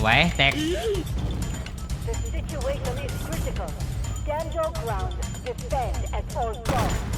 ไว้แตก The situation is critical. Stand your ground. Defend at all costs.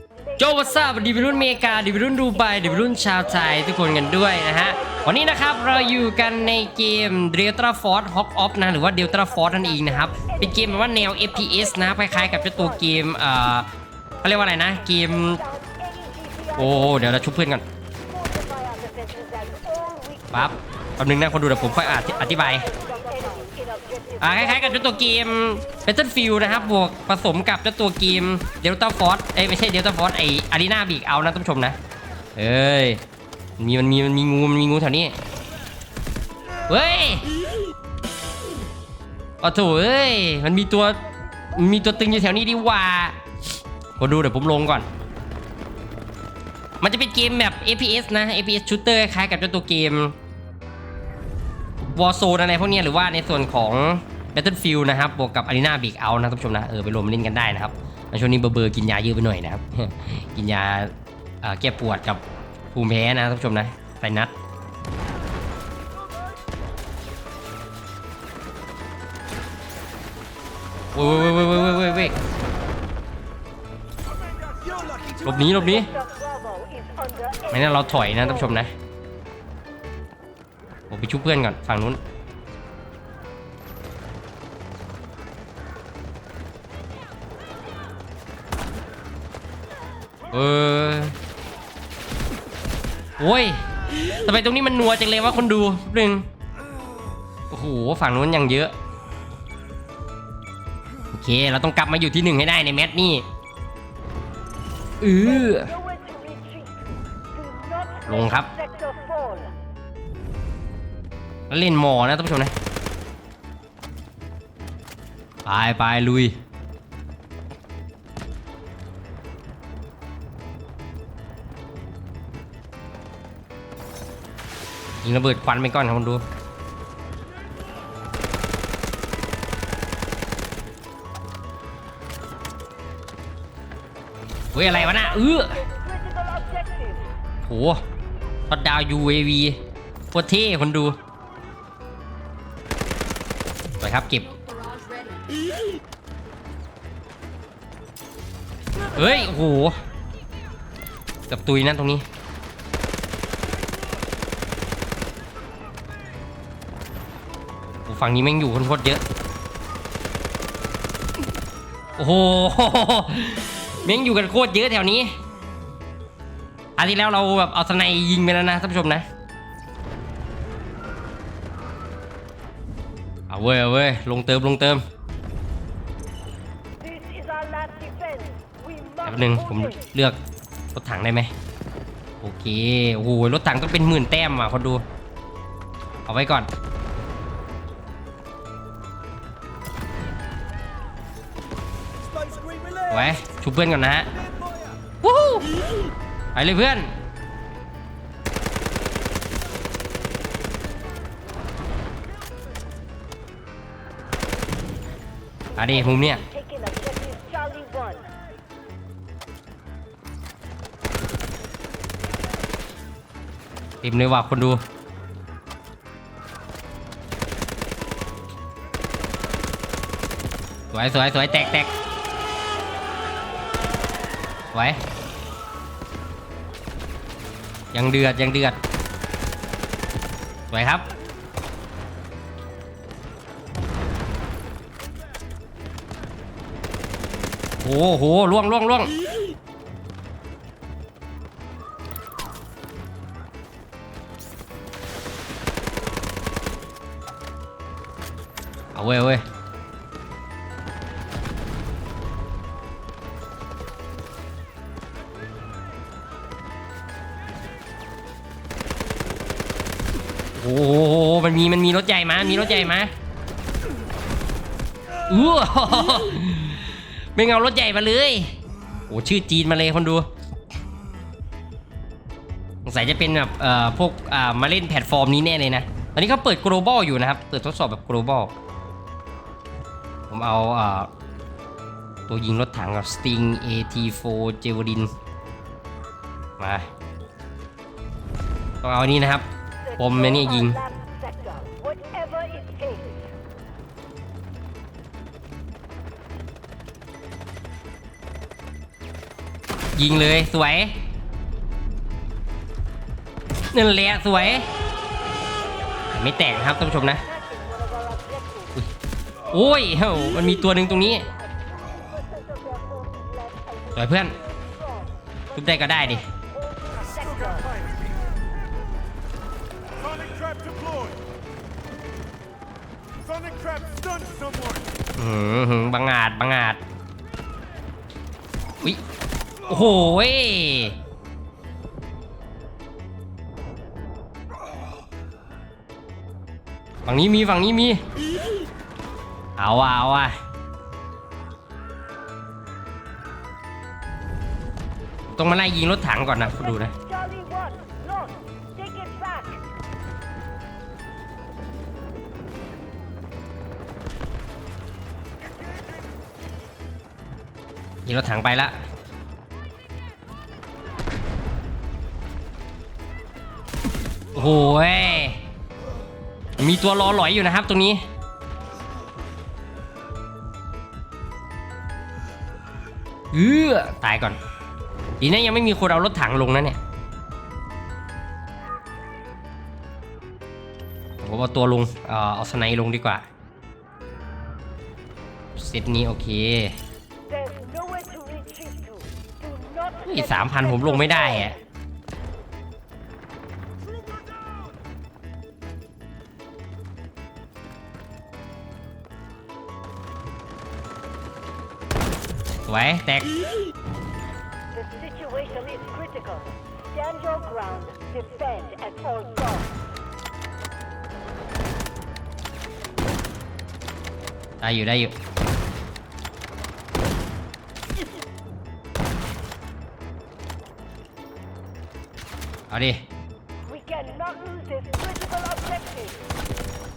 โจวัสบดีวิรุ่นเมกาดีวิรุ่นดูไบดีวิรุ่นชาวไทยทุกคนกันด้วยนะฮะ วันนี้นะครับเราอยู่กันในเกม Delta Force Hawk Off นะหรือว่า Delta Force นั่นเองนะครับ เป็นเกมแบบว่าแนว FPS นะคล้ายๆกับเจ้าตัวเกมเอ่อเขาเรียกว่าอะไรนะเกม โอ้เดี๋ยวเราชุบเพื่อนก่อนปั๊บแป๊บนึงนะคนดูเดี๋ยวผมค่อยอธิบาย อ่าคล้ายๆกับเจ้าตัวเกม Battlefield นะครับบวกผสมกับเจ้าตัวเกม Delta Force เอ้ยไม่ใช่ Delta Force ไอ Arena Big เอานะท่านผู้ชมนะเอ้ยมันมีมันมีมันมีงูมันมีงูแถวนี้เฮ้ยโอ้โถเอ้ยมันมีตัวมีตัวตึงอยู่แถวนี้ดีว่าคนดูเดี๋ยวผมลงก่อน มันจะเป็นเกมแบบ FPS นะ FPS shooter คล้ายกับเจ้าตัวเกม วอ r z โซนอะไรพวกนี้หรือว่าในส่วนของ Battlefield นะครับบวกกับ Arena Big Out นะท่านผู้ชมนะเออไปรวมเล่นกันได้นะครับช่วงนี้เบอร์เบอร์กินยาเยอะไปหน่อยนะครับ กินยาแก้ปวดกับภูมิแพ้นะท่านผู้ชมนะไซนัสเว้ยเว้ยเว้ยเว้ยเว้ยเว้ยหลบหนีหลบหนีไม่นั้นเราถอยนะท่านผู้ชมนะ ไปชุบเพื่อนก่อนฝั่งนู้น เออโอ้ยทำไมตรงนี้มันนัวจังเลยวะคนดูหนึ่งโอ้โหฝั่งนู้นยังเยอะ โอเค เราต้องกลับมาอยู่ที่หนึ่งให้ได้ในแมตช์นี่เออลงครับ แล้วเล่นหมอนะท่านผู้ชมนะไปไปลุยยิงระเบิดควันไปก่อนครับคุณดูเฮ้ยอะไรวะน่ะเออโหช็อตดาว UAV โคตรเท่คนดู ไปครับเก็บเฮ้ย โอ้โหเกับตุยนั่นตรงนี้ ฝั่งนี้แม่งอยู่คนโคตรเยอะ โอ้โหแม่งอยู่กันโคตรเยอะแถวนี้อันที่แล้วเราแบบเอาสไนยิงไปแล้วนะท่านผู้ชมนะ เอาเว้ยเอาเว้ยลงเติมลงเติม This is our last defense. We แป๊บ must นึง ผม move in. เลือกรถถังได้ไหมโอเคโอ้โหรถถังต้องเป็นหมื่นแต้มอะคนดู เอาไว้ก่อน ไว้ชุบเพื่อนก่อนนะฮะวู้ฮู้ไปเลยเพื่อน อะดิมุมเนี้ยเต็มเลยว่ะคนดู สวยสวยสวยแตกแตกสวยยังเดือดยังเดือดสวยครับ โอ้โหล่วงล่วงล่วงเอาเว้ยเอาเว้ยโอ้โหมันมีมันมีรถใหญ่มา มีรถใหญ่มาอู้ ไม่เอารถใหญ่มาเลยโอ้ชื่อจีนมาเลยคนดูสงสัยจะเป็นแบบเอ่อพวกอ่ามาเล่นแพลตฟอร์มนี้แน่เลยนะ ตอนนี้เขาเปิด global อยู่นะครับ เปิดทดสอบแบบ global ผมเอาอ่าตัวยิงรถถังกับ Sting AT4 Javelin มาต้องเอานี้นะครับ ผมเนี่ยนี่ยิง ยิงเลยสวยนั่นแหละสวย ไม่แตกนะครับท่านผู้ชมนะ Attacking one of our objectives. โอ้ยเฮ้ามันมีตัวหนึ่งตรงนี้ Percent of their forces left and สวยเพื่อน strong. ทุบได้ก็ได้ดิ Sector. Sonic trap deployed. Sonic trap stunned someone. อือหือบังอาจบังอาจอุ้ย โอ้โหฝั่งนี้มีฝั่งนี้มี เอาอะเอาอะต้องมาไล่ยิงรถถังก่อนนะคุณดูนะยิงรถถังไปละ โอ้โหยมีตัวรอหลอยอยู่นะครับ ตรงนี้ เออตายก่อน ดีนะยังไม่มีคนเอารถถังลงนะเนี่ยผมเอาตัวลง เอ่อเอาสไนด์ลงดีกว่า เซตนี้โอเค There's nowhere to retreat to. Do not นี่ let สามพัน the ผมลงไม่ได้อะ สวยแตก The situation is critical. Stand your ground. Defend at all costs. ได้อยู่ได้อยู่ เอาดิ We cannot lose this critical objective.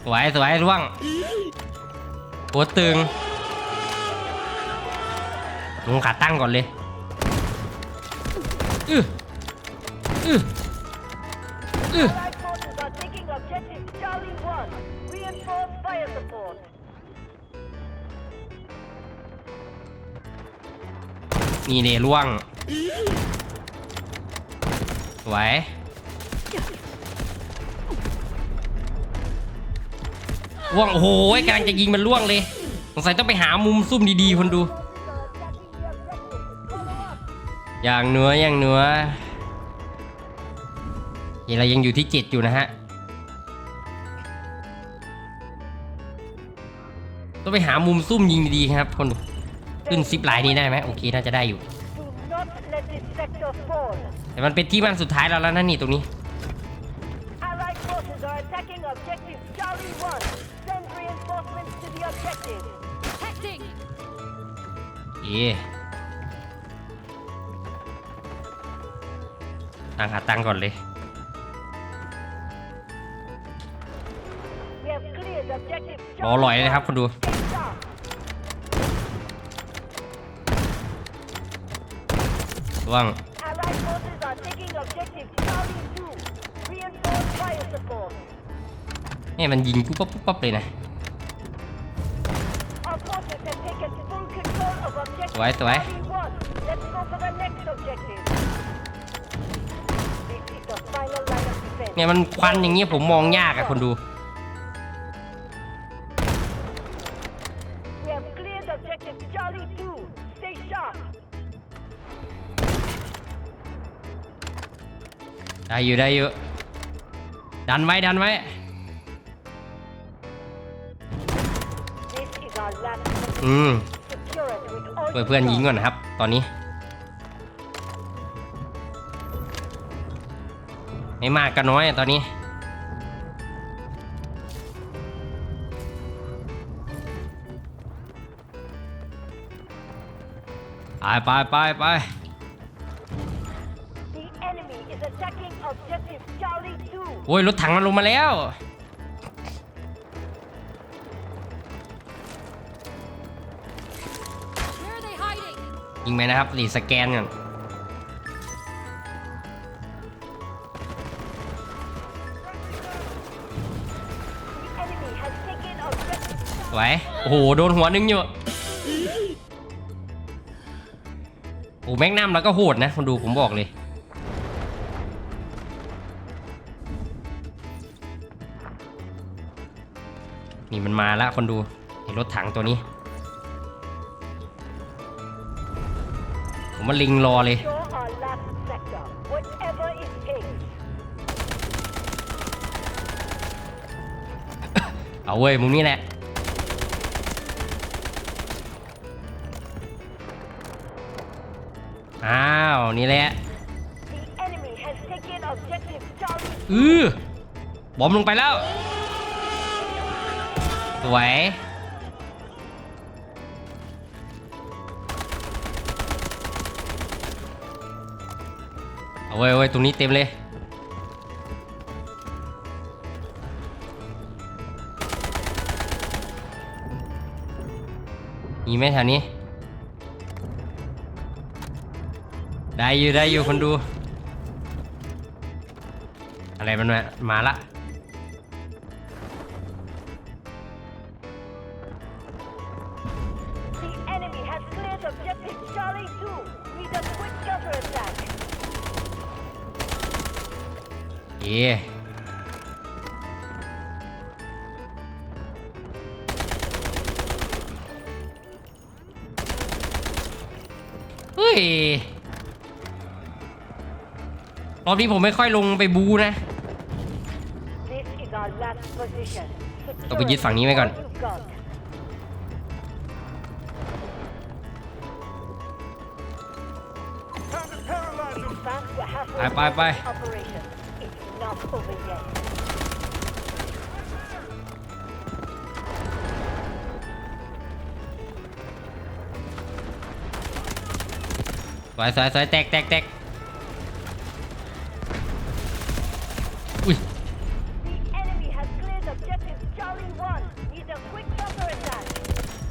สวยสวยร่วงหัวตึง ลงขาตั้งก่อนเลยอื้ออื้ออื้อนี่เดร่วง สวยร่วง โอ้โหกำลังจะยิงมันร่วงเลย สงสัยต้องไปหามุมซุ่มดีๆ คนดู อย่างเนื้ออย่างเนื้อเรายังอยู่ที่เจ็ดอยู่นะฮะ ต้องไปหามุมซุ่มยิงดีๆครับ คนขึ้นซิปไลน์นี้ได้ไหมโอเคน่าจะได้อยู่ แต่มันเป็นที่มันสุดท้ายเราแล้วนะนี่ตรงนี้ Allied forces ตังหาตังก่อนเลย รอลอยเลยครับคุณดู ว่างนี่มันยิงปุ๊บปุ๊บปุ๊บปั๊บเลยนะสวยสวย เนี่ยมันควันอย่างเงี้ยผมมองยากอะคนดู We have cleared objective Charlie 2. Stay sharp. ได้อยู่ได้อยู่ ดันไว้ดันไว้ This is our last อืม secure it with all ช่วยเพื่อนยิงก่อนนะครับ ตอนนี้ ไม่มากก็น้อยตอนนี้ ไปไปไปไปโอ้ยรถถังมันลงมาแล้วยิงไหมนะครับรีสแกนก่อน ไหวโอ้โห โดนหัวนึงอยู่ โอ้แม็กนัมแล้วก็โหดนะคนดูผมบอกเลย นี่มันมาแล้วคนดูเห็นรถถังตัวนี้ ผมมาลิงรอเลยเอาเว้ยมุมนี้แหละ นี่แหละ The enemy has taken objective Charlie อือบอมลงไปแล้ว สวยเอาไว้ยเอาไว้ยตรงนี้เต็มเลย มีไหมแถวนี้ ได้อยู่ได้อยู่คนดู อะไรมันมามาละเย่เฮ้ย รอบนี้ผมไม่ค่อยลงไปบูนะ This ต้องไปยึดฝั่งนี้ไว้ก่อนไปไปไปสายสายสายแตกแตกแตก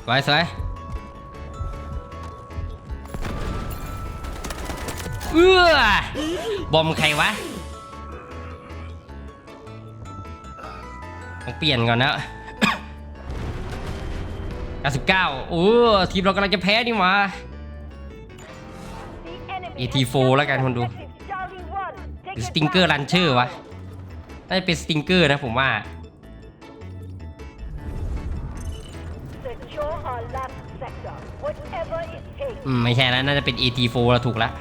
สวยสวยเอื้อบอมใครวะต้องเปลี่ยนก่อนนะ99โอ้ทีมเรากำลังจะแพ้นี่หว่า The enemy AT4 has แล้วกันคนดูหรือสติงเกอร์ลันเชอร์วะน่าจะเป็นสติงเกอร์นะผมว่า Secure our last sector. Whatever it takes. อืมไม่ใช่แล้วน่าจะเป็น AT4 แล้วถูกแล้ว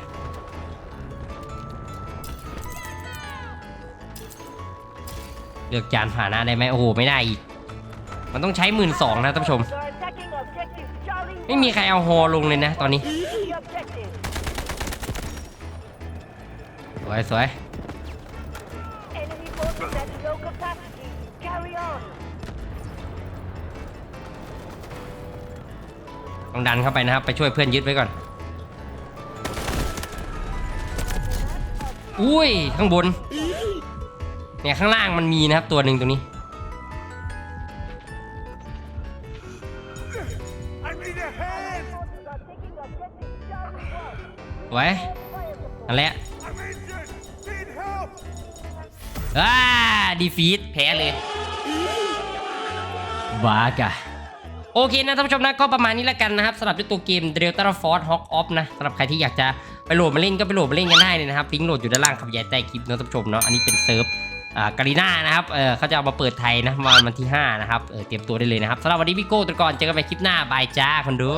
เลือกจานผ่าหน้าได้ไหมโอ้โห ไม่ได้อีก มันต้องใช้หมื่นสองนะท่านผู้ชม They're attacking objective Charlie ไม่มีใครเอาฮอลงเลยนะตอนนี้ 1. The objective. สวยสวย Enemy forces at low capacity. Carry on. ต้องดันเข้าไปนะครับ ไปช่วยเพื่อนยึดไว้ก่อน อุ้ย ข้างบน เนี่ยข้างล่างมันมีนะครับตัวหนึ่งตรงนี้ I need a hand. Forces are taking objective Charlie 1. สวยนั่นแหละ I'm injured. Need help. อ่าดีฟีดแพ้เลยบากะ โอเคนะท่านผู้ชมนะก็ประมาณนี้แล้วกันนะครับสำหรับด้วยตัวเกม Delta Force Hawk Off นะสำหรับใครที่อยากจะไปโหลดมาเล่นก็ไปโหลดมาเล่นกันได้เลยนะครับลิงก์โหลดอยู่ด้านล่างครับยายใต้คลิปนะท่านผู้ชมเนาะอันนี้เป็นเซิร์ฟอ่าการีน่านะครับเออเขาจะเอามาเปิดไทยนะวันวันที่ 5 นะครับเออเตรียมตัวได้เลยนะครับสำหรับวันนี้พี่โก้ตัวก่อนเจอกันใหม่คลิปหน้าบายจ้าคนดู